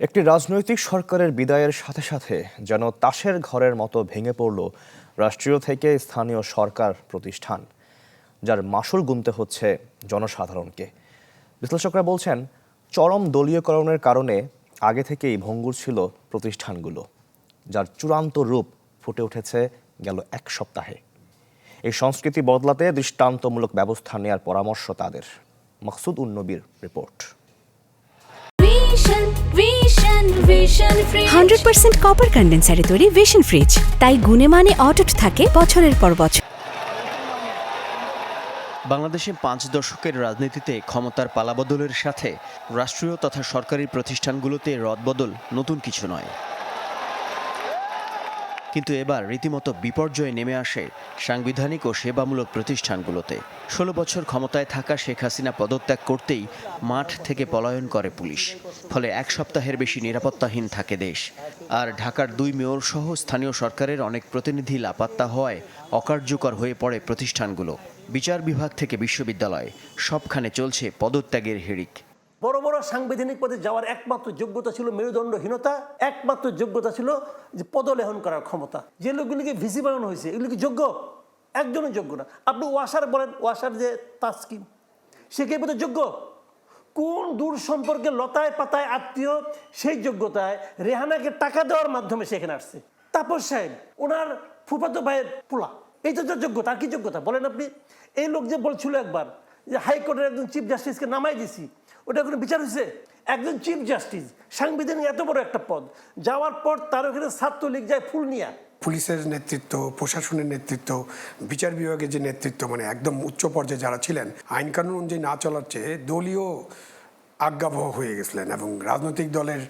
একটি রাজনৈতিক সরকারের বিদায়ের সাথে সাথে যেন তাসের ঘরের মতো ভেঙে পড়ল রাষ্ট্রীয় থেকে স্থানীয় সরকার প্রতিষ্ঠান, যার মাসুল গুনতে হচ্ছে জনসাধারণকে। বিশ্লেষকরা বলছেন, চরম দলীয়করণের কারণে আগে থেকেই ভঙ্গুর ছিল প্রতিষ্ঠানগুলো, যার চূড়ান্ত রূপ ফুটে উঠেছে গেল এক সপ্তাহে। এই সংস্কৃতি বদলাতে দৃষ্টান্তমূলক ব্যবস্থা নেয়ার পরামর্শ তাদের। মকসুদ উন্নবীর রিপোর্ট। হান্ড্রেড পার্সেন্ট কপার কন্ডেন্সারে তৈরি ভিশন ফ্রিজ তাই গুণে মানে অটুট থাকে বছরের পর বছর। বাংলাদেশে পাঁচ দশকের রাজনীতিতে ক্ষমতার পালাবদলের সাথে রাষ্ট্রীয় তথা সরকারি প্রতিষ্ঠানগুলোতে রদবদল নতুন কিছু নয়। কিন্তু এবার রীতিমতো বিপর্যয় নেমে আসে সাংবিধানিক ও সেবামূলক প্রতিষ্ঠানগুলোতে। ষোলো বছর ক্ষমতায় থাকা শেখ হাসিনা পদত্যাগ করতেই মাঠ থেকে পলায়ন করে পুলিশ। ফলে এক সপ্তাহের বেশি নিরাপত্তাহীন থাকে দেশ। আর ঢাকার দুই মেয়র সহ স্থানীয় সরকারের অনেক প্রতিনিধি লাপাত্তা হওয়ায় অকার্যকর হয়ে পড়ে প্রতিষ্ঠানগুলো। বিচার বিভাগ থেকে বিশ্ববিদ্যালয়। সবখানে চলছে পদত্যাগের হিড়িক। বড় বড় সাংবিধানিক পদে যাওয়ার একমাত্র যোগ্যতা ছিল মেরুদণ্ডহীনতা, একমাত্র যোগ্যতা ছিল যে পদলেহন করার ক্ষমতা। যে লোকগুলিকে ভিসি বানানো হয়েছে, এগুলি কি যোগ্য? একজনও যোগ্য না। আপনি ওয়াসার বলেন, ওয়াসার যে তাস্কিম সে কি বোধহয় যোগ্য? কোন দূর সম্পর্কে লতায় পাতায় আত্মীয় সেই যোগ্যতায় রেহানাকে টাকা দেওয়ার মাধ্যমে সেখানে আসছে? তাপস সাহেব, ওনার ফুফাতো ভাইয়ের পোলা এই তো যোগ্যতা, আর কি যোগ্যতা? বলেন আপনি। এই লোক যে বলছিল একবার যে হাইকোর্টের একজন চিফ জাস্টিসকে নামাই দিছি। ওটা কোনো বিচার হয়েছে একজন চিফ জাস্টিস, সাংবিধানিক এত বড় একটা পদ। যাওয়ার পর তার ওখানে ছাত্রলীগ যায় ফুল নিয়া পুলিশের নেতৃত্ব, প্রশাসনের নেতৃত্ব, বিচার বিভাগের যে নেতৃত্ব মানে একদম উচ্চ পর্যায়ে যারা ছিলেন আইন কানুন অনুযায়ী না চলার চেয়ে দলীয় আজ্ঞাবহ হয়ে গেছিলেন এবং রাজনৈতিক দলের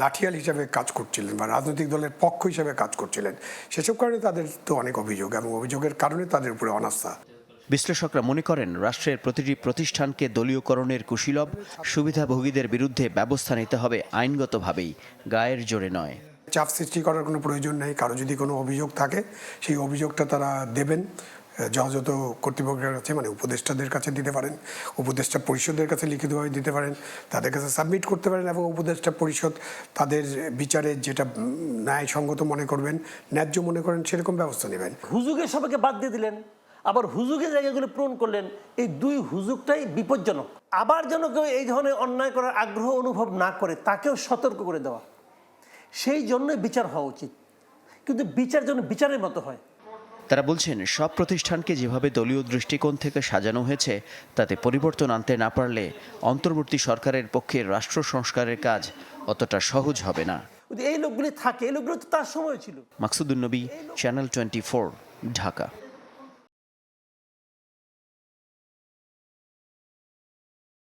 লাঠিয়াল হিসাবে কাজ করছিলেন বা রাজনৈতিক দলের পক্ষ হিসাবে কাজ করছিলেন। সেসব কারণে তাদের তো অনেক অভিযোগ এবং অভিযোগের কারণে তাদের উপরে অনাস্থা। বিশ্লেষকরা মনে করেন রাষ্ট্রের প্রতিটি প্রতিষ্ঠানকে দলীয়করণের কুশীলভ সুবিধাভোগীদের বিরুদ্ধে ব্যবস্থা নিতে হবে আইনগতভাবেই গায়ের জোরে নয়। চাপ সৃষ্টি করার কোনো প্রয়োজন নেই কারও যদি কোনো অভিযোগ থাকে সেই অভিযোগটা তারা দেবেন। যথাযথ কর্তৃপক্ষের কাছে মানে উপদেষ্টাদের কাছে দিতে পারেন উপদেষ্টা পরিষদের কাছে লিখিতভাবে দিতে পারেন তাদের কাছে সাবমিট করতে পারেন এবং উপদেষ্টা পরিষদ তাদের বিচারে যেটা ন্যায়সঙ্গত মনে করবেন ন্যায্য মনে করেন সেরকম ব্যবস্থা নেবেন। হুজুগের সবাইকে বাদ দিয়ে দিলেন। আবার হুজুগের জায়গাগুলো পূরণ করলেন। এই দুই হুজুগটাই বিপজ্জনক। আবার যেন কেউ এই ধরনের অন্যায় করার আগ্রহ অনুভব না করে তাকেও সতর্ক করে দেওয়া। সেই জন্যই বিচার হওয়া উচিত। কিন্তু বিচার যেন বিচারের মতো হয়। তারা বলছেন সব প্রতিষ্ঠানকে যেভাবে দলীয় দৃষ্টিকোণ থেকে সাজানো হয়েছে তাতে পরিবর্তন আনতে না পারলে অন্তর্বর্তী সরকারের পক্ষে রাষ্ট্র সংস্কারের কাজ অতটা সহজ হবে না। এই লোকগুলি থাকে এই লোকগুলো তো তার সময় ছিল। মাকসুদুল নবী চ্যানেল টোয়েন্টি ঢাকা।